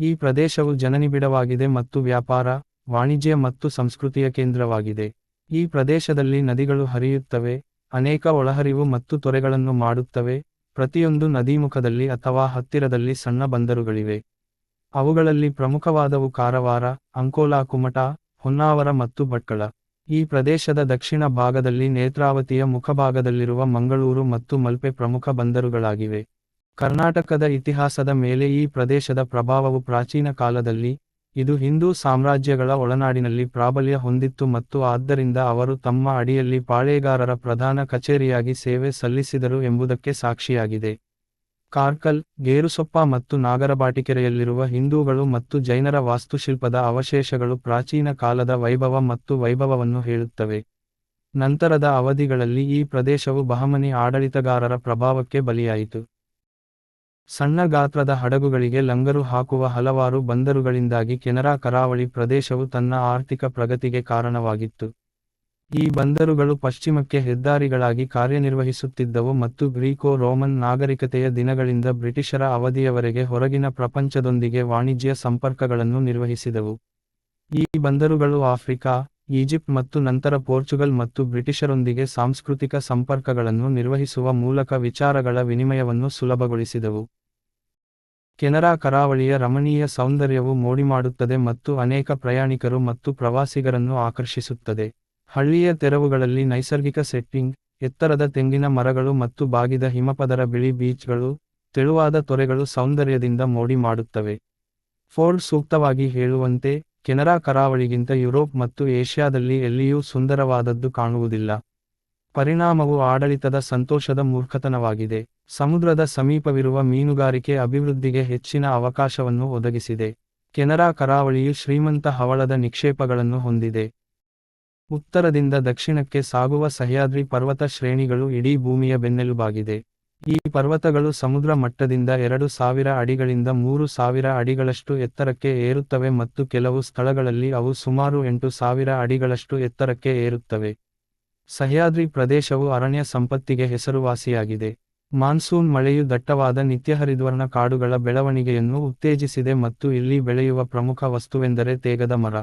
ಈ ಪ್ರದೇಶವು ಜನನಿಬಿಡವಾಗಿದೆ ಮತ್ತು ವ್ಯಾಪಾರ, ವಾಣಿಜ್ಯ ಮತ್ತು ಸಂಸ್ಕೃತಿಯ ಕೇಂದ್ರವಾಗಿದೆ. ಈ ಪ್ರದೇಶದಲ್ಲಿ ನದಿಗಳು ಹರಿಯುತ್ತವೆ, ಅನೇಕ ಒಳಹರಿವು ಮತ್ತು ತೊರೆಗಳನ್ನು ಮಾಡುತ್ತವೆ, ಪ್ರತಿಯೊಂದು ನದೀಮುಖದಲ್ಲಿ ಅಥವಾ ಹತ್ತಿರದಲ್ಲಿ ಸಣ್ಣ ಬಂದರುಗಳಿವೆ. ಅವುಗಳಲ್ಲಿ ಪ್ರಮುಖವಾದವು ಕಾರವಾರ, ಅಂಕೋಲಾ ಕುಮಟಾ, ಹೊನ್ನಾವರ ಮತ್ತು ಭಟ್ಕಳ. ಈ ಪ್ರದೇಶದ ದಕ್ಷಿಣ ಭಾಗದಲ್ಲಿ ನೇತ್ರಾವತಿಯ ಮುಖಭಾಗದಲ್ಲಿರುವ ಮಂಗಳೂರು ಮತ್ತು ಮಲ್ಪೆ ಪ್ರಮುಖ ಬಂದರುಗಳಾಗಿವೆ. ಕರ್ನಾಟಕದ ಇತಿಹಾಸದ ಮೇಲೆ ಈ ಪ್ರದೇಶದ ಪ್ರಭಾವವು ಪ್ರಾಚೀನ ಕಾಲದಲ್ಲಿ, ಇದು ಹಿಂದೂ ಸಾಮ್ರಾಜ್ಯಗಳ ಒಳನಾಡಿನಲ್ಲಿ ಪ್ರಾಬಲ್ಯ ಹೊಂದಿತ್ತು ಮತ್ತು ಆದ್ದರಿಂದ ಅವರು ತಮ್ಮ ಅಡಿಯಲ್ಲಿ ಪಾಳೇಗಾರರ ಪ್ರಧಾನ ಕಚೇರಿಯಾಗಿ ಸೇವೆ ಸಲ್ಲಿಸಿದರು ಎಂಬುದಕ್ಕೆ ಸಾಕ್ಷಿಯಾಗಿದೆ. ಕಾರ್ಕಲ್, ಗೇರುಸೊಪ್ಪ ಮತ್ತು ನಾಗರಬಾಟಿಕೆರೆಯಲ್ಲಿರುವ ಹಿಂದೂಗಳು ಮತ್ತು ಜೈನರ ವಾಸ್ತುಶಿಲ್ಪದ ಅವಶೇಷಗಳು ಪ್ರಾಚೀನ ಕಾಲದ ವೈಭವ ಮತ್ತು ವೈಭವವನ್ನು ಹೇಳುತ್ತವೆ. ನಂತರದ ಅವಧಿಗಳಲ್ಲಿ ಈ ಪ್ರದೇಶವು ಬಹಮನಿ ಆಡಳಿತಗಾರರ ಪ್ರಭಾವಕ್ಕೆ ಬಲಿಯಾಯಿತು. ಸಣ್ಣ ಗಾತ್ರದ ಹಡಗುಗಳಿಗೆ ಲಂಗರು ಹಾಕುವ ಹಲವಾರು ಬಂದರುಗಳಿಂದಾಗಿ ಕೆನರಾ ಕರಾವಳಿ ಪ್ರದೇಶವು ತನ್ನ ಆರ್ಥಿಕ ಪ್ರಗತಿಗೆ ಕಾರಣವಾಗಿತ್ತು. ಈ ಬಂದರುಗಳು ಪಶ್ಚಿಮಕ್ಕೆ ಹೆದ್ದಾರಿಗಳಾಗಿ ಕಾರ್ಯನಿರ್ವಹಿಸುತ್ತಿದ್ದವು ಮತ್ತು ಗ್ರೀಕೋ ರೋಮನ್ ನಾಗರಿಕತೆಯ ದಿನಗಳಿಂದ ಬ್ರಿಟಿಷರ ಅವಧಿಯವರೆಗೆ ಹೊರಗಿನ ಪ್ರಪಂಚದೊಂದಿಗೆ ವಾಣಿಜ್ಯ ಸಂಪರ್ಕಗಳನ್ನು ನಿರ್ವಹಿಸಿದವು. ಈ ಬಂದರುಗಳು ಆಫ್ರಿಕಾ, ಈಜಿಪ್ಟ್ ಮತ್ತು ನಂತರ ಪೋರ್ಚುಗಲ್ ಮತ್ತು ಬ್ರಿಟಿಷರೊಂದಿಗೆ ಸಾಂಸ್ಕೃತಿಕ ಸಂಪರ್ಕಗಳನ್ನು ನಿರ್ವಹಿಸುವ ಮೂಲಕ ವಿಚಾರಗಳ ವಿನಿಮಯವನ್ನು ಸುಲಭಗೊಳಿಸಿದವು. ಕೆನರಾ ಕರಾವಳಿಯ ರಮಣೀಯ ಸೌಂದರ್ಯವು ಮೋಡಿಮಾಡುತ್ತದೆ ಮತ್ತು ಅನೇಕ ಪ್ರಯಾಣಿಕರು ಮತ್ತು ಪ್ರವಾಸಿಗರನ್ನು ಆಕರ್ಷಿಸುತ್ತದೆ. ಹಳ್ಳಿಯ ತೆರವುಗಳಲ್ಲಿ ನೈಸರ್ಗಿಕ ಸೆಟ್ಟಿಂಗ್, ಎತ್ತರದ ತೆಂಗಿನ ಮರಗಳು ಮತ್ತು ಬಾಗಿದ ಹಿಮಪದರ ಬಿಳಿ ಬೀಚ್ಗಳು, ತೆಳುವಾದ ತೊರೆಗಳು ಸೌಂದರ್ಯದಿಂದ ಮೋಡಿ ಮಾಡುತ್ತವೆ ಫೋರ್ಡ್ ಸೂಕ್ತವಾಗಿ ಹೇಳುವಂತೆ, ಕೆನರಾ ಕರಾವಳಿಗಿಂತ ಯುರೋಪ್ ಮತ್ತು ಏಷ್ಯಾದಲ್ಲಿ ಎಲ್ಲಿಯೂ ಸುಂದರವಾದದ್ದು ಕಾಣುವುದಿಲ್ಲ. ಪರಿಣಾಮವು ಆಡಳಿತದ ಸಂತೋಷದ ಮೂರ್ಖತನವಾಗಿದೆ. ಸಮುದ್ರದ ಸಮೀಪವಿರುವ ಮೀನುಗಾರಿಕೆ ಅಭಿವೃದ್ಧಿಗೆ ಹೆಚ್ಚಿನ ಅವಕಾಶವನ್ನು ಒದಗಿಸಿದೆ. ಕೆನರಾ ಕರಾವಳಿಯು ಶ್ರೀಮಂತ ಹವಳದ ನಿಕ್ಷೇಪಗಳನ್ನು ಹೊಂದಿದೆ. ಉತ್ತರದಿಂದ ದಕ್ಷಿಣಕ್ಕೆ ಸಾಗುವ ಸಹ್ಯಾದ್ರಿ ಪರ್ವತ ಶ್ರೇಣಿಗಳು ಇಡೀ ಭೂಮಿಯ ಬೆನ್ನೆಲುಬಾಗಿದೆ. ಈ ಪರ್ವತಗಳು ಸಮುದ್ರ ಮಟ್ಟದಿಂದ ಎರಡು ಸಾವಿರ ಅಡಿಗಳಿಂದ ಮೂರು ಸಾವಿರ ಅಡಿಗಳಷ್ಟು ಎತ್ತರಕ್ಕೆ ಏರುತ್ತವೆ ಮತ್ತು ಕೆಲವು ಸ್ಥಳಗಳಲ್ಲಿ ಅವು ಸುಮಾರು ಎಂಟು ಸಾವಿರ ಅಡಿಗಳಷ್ಟು ಎತ್ತರಕ್ಕೆ ಏರುತ್ತವೆ. ಸಹ್ಯಾದ್ರಿ ಪ್ರದೇಶವು ಅರಣ್ಯ ಸಂಪತ್ತಿಗೆ ಹೆಸರುವಾಸಿಯಾಗಿದೆ. ಮಾನ್ಸೂನ್ ಮಳೆಯು ದಟ್ಟವಾದ ನಿತ್ಯಹರಿದ್ವರ್ಣ ಕಾಡುಗಳ ಬೆಳವಣಿಗೆಯನ್ನು ಉತ್ತೇಜಿಸಿದೆ ಮತ್ತು ಇಲ್ಲಿ ಬೆಳೆಯುವ ಪ್ರಮುಖ ವಸ್ತುವೆಂದರೆ ತೇಗದ ಮರ.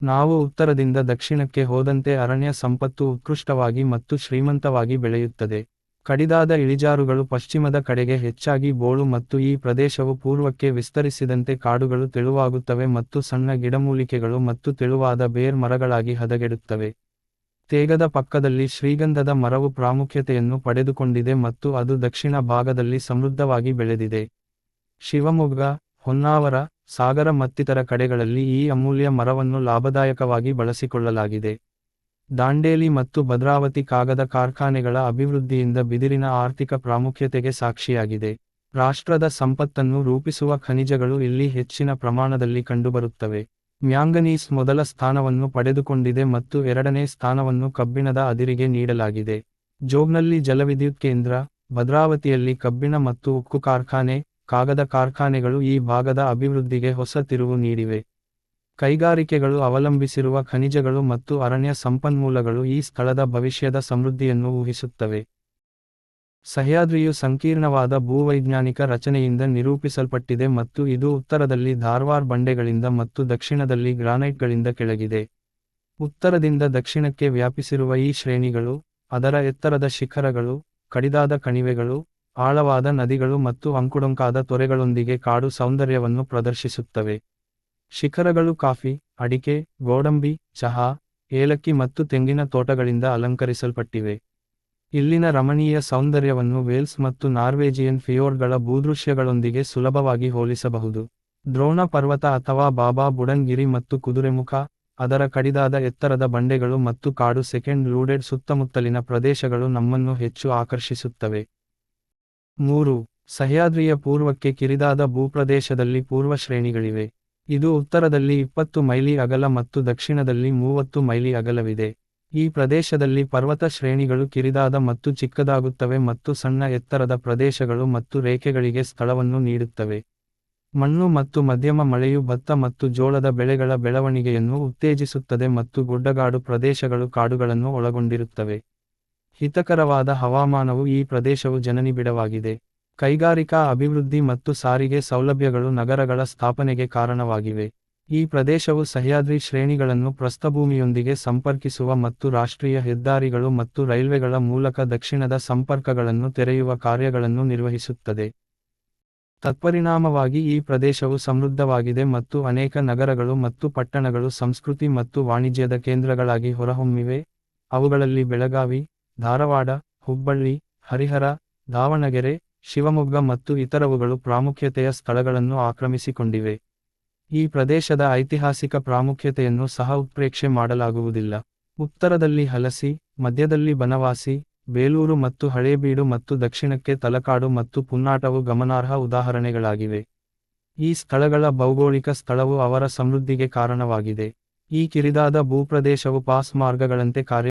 ನಾವು ಉತ್ತರದಿಂದ ದಕ್ಷಿಣಕ್ಕೆ ಹೋದಂತೆ ಅರಣ್ಯ ಸಂಪತ್ತು ಉತ್ಕೃಷ್ಟವಾಗಿ ಮತ್ತು ಶ್ರೀಮಂತವಾಗಿ ಬೆಳೆಯುತ್ತದೆ. ಕಡಿದಾದ ಇಳಿಜಾರುಗಳು ಪಶ್ಚಿಮದ ಕಡೆಗೆ ಹೆಚ್ಚಾಗಿ ಬೋಳು ಮತ್ತು ಈ ಪ್ರದೇಶವು ಪೂರ್ವಕ್ಕೆ ವಿಸ್ತರಿಸಿದಂತೆ ಕಾಡುಗಳು ತೆಳುವಾಗುತ್ತವೆ ಮತ್ತು ಸಣ್ಣ ಗಿಡಮೂಲಿಕೆಗಳು ಮತ್ತು ತೆಳುವಾದ ಬೇರ್ ಮರಗಳಾಗಿ ಹದಗೆಡುತ್ತವೆ. ತೇಗದ ಪಕ್ಕದಲ್ಲಿ ಶ್ರೀಗಂಧದ ಮರವು ಪ್ರಾಮುಖ್ಯತೆಯನ್ನು ಪಡೆದುಕೊಂಡಿದೆ ಮತ್ತು ಅದು ದಕ್ಷಿಣ ಭಾಗದಲ್ಲಿ ಸಮೃದ್ಧವಾಗಿ ಬೆಳೆದಿದೆ. ಶಿವಮೊಗ್ಗ, ಹೊನ್ನಾವರ, ಸಾಗರ ಮತ್ತಿತರ ಕಡೆಗಳಲ್ಲಿ ಈ ಅಮೂಲ್ಯ ಮರವನ್ನು ಲಾಭದಾಯಕವಾಗಿ ಬಳಸಿಕೊಳ್ಳಲಾಗಿದೆ. ದಾಂಡೇಲಿ ಮತ್ತು ಭದ್ರಾವತಿ ಕಾಗದ ಕಾರ್ಖಾನೆಗಳ ಅಭಿವೃದ್ಧಿಯಿಂದ ಬಿದಿರಿನ ಆರ್ಥಿಕ ಪ್ರಾಮುಖ್ಯತೆಗೆ ಸಾಕ್ಷಿಯಾಗಿದೆ. ರಾಷ್ಟ್ರದ ಸಂಪತ್ತನ್ನು ರೂಪಿಸುವ ಖನಿಜಗಳು ಇಲ್ಲಿ ಹೆಚ್ಚಿನ ಪ್ರಮಾಣದಲ್ಲಿ ಕಂಡುಬರುತ್ತವೆ. ಮ್ಯಾಂಗನೀಸ್ ಮೊದಲ ಸ್ಥಾನವನ್ನು ಪಡೆದುಕೊಂಡಿದೆ ಮತ್ತು ಎರಡನೇ ಸ್ಥಾನವನ್ನು ಕಬ್ಬಿಣದ ಅದಿರಿಗೆ ನೀಡಲಾಗಿದೆ. ಜೋಗ್ನಲ್ಲಿ ಜಲವಿದ್ಯುತ್ ಕೇಂದ್ರ, ಭದ್ರಾವತಿಯಲ್ಲಿ ಕಬ್ಬಿಣ ಮತ್ತು ಉಕ್ಕು ಕಾರ್ಖಾನೆ, ಕಾಗದ ಕಾರ್ಖಾನೆಗಳು ಈ ಭಾಗದ ಅಭಿವೃದ್ಧಿಗೆ ಹೊಸ ತಿರುವು ನೀಡಿವೆ. ಕೈಗಾರಿಕೆಗಳು ಅವಲಂಬಿಸಿರುವ ಖನಿಜಗಳು ಮತ್ತು ಅರಣ್ಯ ಸಂಪನ್ಮೂಲಗಳು ಈ ಸ್ಥಳದ ಭವಿಷ್ಯದ ಸಮೃದ್ಧಿಯನ್ನು ಊಹಿಸುತ್ತವೆ. ಸಹ್ಯಾದ್ರಿಯು ಸಂಕೀರ್ಣವಾದ ಭೂವೈಜ್ಞಾನಿಕ ರಚನೆಯಿಂದ ನಿರೂಪಿಸಲ್ಪಟ್ಟಿದೆ ಮತ್ತು ಇದು ಉತ್ತರದಲ್ಲಿ ಧಾರ್ವಾರ್ ಬಂಡೆಗಳಿಂದ ಮತ್ತು ದಕ್ಷಿಣದಲ್ಲಿ ಗ್ರಾನೈಟ್ಗಳಿಂದ ಕೆಳಗಿದೆ. ಉತ್ತರದಿಂದ ದಕ್ಷಿಣಕ್ಕೆ ವ್ಯಾಪಿಸಿರುವ ಈ ಶ್ರೇಣಿಗಳು, ಅದರ ಎತ್ತರದ ಶಿಖರಗಳು, ಕಡಿದಾದ ಕಣಿವೆಗಳು, ಆಳವಾದ ನದಿಗಳು ಮತ್ತು ಅಂಕುಡೊಂಕಾದ ತೊರೆಗಳೊಂದಿಗೆ ಕಾಡು ಸೌಂದರ್ಯವನ್ನು ಪ್ರದರ್ಶಿಸುತ್ತವೆ. ಶಿಖರಗಳು ಕಾಫಿ, ಅಡಿಕೆ, ಗೋಡಂಬಿ, ಚಹಾ, ಏಲಕ್ಕಿ ಮತ್ತು ತೆಂಗಿನ ತೋಟಗಳಿಂದ ಅಲಂಕರಿಸಲ್ಪಟ್ಟಿವೆ. ಇಲ್ಲಿನ ರಮಣೀಯ ಸೌಂದರ್ಯವನ್ನು ವೇಲ್ಸ್ ಮತ್ತು ನಾರ್ವೇಜಿಯನ್ ಫಿಯೋರ್ಡ್ಗಳ ಭೂದೃಶ್ಯಗಳೊಂದಿಗೆ ಸುಲಭವಾಗಿ ಹೋಲಿಸಬಹುದು. ದ್ರೋಣ ಪರ್ವತ ಅಥವಾ ಬಾಬಾ ಬುಡನ್ಗಿರಿ ಮತ್ತು ಕುದುರೆಮುಖ, ಅದರ ಕಡಿದಾದ ಎತ್ತರದ ಬಂಡೆಗಳು ಮತ್ತು ಕಾಡು ಸೆಕೆಂಡ್ ಲೂಡೆಡ್ ಸುತ್ತಮುತ್ತಲಿನ ಪ್ರದೇಶಗಳು ನಮ್ಮನ್ನು ಹೆಚ್ಚು ಆಕರ್ಷಿಸುತ್ತವೆ. ಮೂರು, ಸಹ್ಯಾದ್ರಿಯ ಪೂರ್ವಕ್ಕೆ ಕಿರಿದಾದ ಭೂಪ್ರದೇಶದಲ್ಲಿ ಪೂರ್ವ ಶ್ರೇಣಿಗಳಿವೆ. ಇದು ಉತ್ತರದಲ್ಲಿ ಇಪ್ಪತ್ತು ಮೈಲಿ ಅಗಲ ಮತ್ತು ದಕ್ಷಿಣದಲ್ಲಿ ಮೂವತ್ತು ಮೈಲಿ ಅಗಲವಿದೆ. ಈ ಪ್ರದೇಶದಲ್ಲಿ ಪರ್ವತ ಶ್ರೇಣಿಗಳು ಕಿರಿದಾದ ಮತ್ತು ಚಿಕ್ಕದಾಗುತ್ತವೆ ಮತ್ತು ಸಣ್ಣ ಎತ್ತರದ ಪ್ರದೇಶಗಳು ಮತ್ತು ರೇಖೆಗಳಿಗೆ ಸ್ಥಳವನ್ನು ನೀಡುತ್ತವೆ. ಮಣ್ಣು ಮತ್ತು ಮಧ್ಯಮ ಮಳೆಯು ಭತ್ತ ಮತ್ತು ಜೋಳದ ಬೆಳೆಗಳ ಬೆಳವಣಿಗೆಯನ್ನು ಉತ್ತೇಜಿಸುತ್ತದೆ ಮತ್ತು ಗುಡ್ಡಗಾಡು ಪ್ರದೇಶಗಳು ಕಾಡುಗಳನ್ನು ಒಳಗೊಂಡಿರುತ್ತವೆ. ಹಿತಕರವಾದ ಹವಾಮಾನವು ಈ ಪ್ರದೇಶವು ಜನನಿಬಿಡವಾಗಿದೆ. ಕೈಗಾರಿಕಾ ಅಭಿವೃದ್ಧಿ ಮತ್ತು ಸಾರಿಗೆ ಸೌಲಭ್ಯಗಳು ನಗರಗಳ ಸ್ಥಾಪನೆಗೆ ಕಾರಣವಾಗಿವೆ. ಈ ಪ್ರದೇಶವು ಸಹ್ಯಾದ್ರಿ ಶ್ರೇಣಿಗಳನ್ನು ಪ್ರಸ್ಥಭೂಮಿಯೊಂದಿಗೆ ಸಂಪರ್ಕಿಸುವ ಮತ್ತು ರಾಷ್ಟ್ರೀಯ ಹೆದ್ದಾರಿಗಳು ಮತ್ತು ರೈಲ್ವೆಗಳ ಮೂಲಕ ದಕ್ಷಿಣದ ಸಂಪರ್ಕಗಳನ್ನು ತೆರೆಯುವ ಕಾರ್ಯಗಳನ್ನು ನಿರ್ವಹಿಸುತ್ತದೆ. ತತ್ಪರಿಣಾಮವಾಗಿ ಈ ಪ್ರದೇಶವು ಸಮೃದ್ಧವಾಗಿದೆ ಮತ್ತು ಅನೇಕ ನಗರಗಳು ಮತ್ತು ಪಟ್ಟಣಗಳು ಸಂಸ್ಕೃತಿ ಮತ್ತು ವಾಣಿಜ್ಯದ ಕೇಂದ್ರಗಳಾಗಿ ಹೊರಹೊಮ್ಮಿವೆ. ಅವುಗಳಲ್ಲಿ ಬೆಳಗಾವಿ, ಧಾರವಾಡ, ಹುಬ್ಬಳ್ಳಿ, ಹರಿಹರ, ದಾವಣಗೆರೆ, ಶಿವಮೊಗ್ಗ ಮತ್ತು ಇತರವುಗಳು ಪ್ರಾಮುಖ್ಯತೆಯ ಸ್ಥಳಗಳನ್ನು ಆಕ್ರಮಿಸಿಕೊಂಡಿವೆ. ಈ ಪ್ರದೇಶದ ಐತಿಹಾಸಿಕ ಪ್ರಾಮುಖ್ಯತೆಯನ್ನು ಸಹ ಉತ್ಪ್ರೇಕ್ಷೆ ಮಾಡಲಾಗುವುದಿಲ್ಲ. ಉತ್ತರದಲ್ಲಿ ಹಲಸಿ, ಮಧ್ಯದಲ್ಲಿ ಬನವಾಸಿ, ಬೇಲೂರು ಮತ್ತು ಹಳೇಬೀಡು ಮತ್ತು ದಕ್ಷಿಣಕ್ಕೆ ತಲಕಾಡು ಮತ್ತು ಪುನ್ನಾಟವು ಗಮನಾರ್ಹ ಉದಾಹರಣೆಗಳಾಗಿವೆ. ಈ ಸ್ಥಳಗಳ ಭೌಗೋಳಿಕ ಸ್ಥಳವು ಅವರ ಸಮೃದ್ಧಿಗೆ ಕಾರಣವಾಗಿದೆ. ಈ ಕಿರಿದಾದ ಭೂಪ್ರದೇಶವು ಪಾಸ್ ಮಾರ್ಗಗಳಂತೆ ಕಾರ್ಯ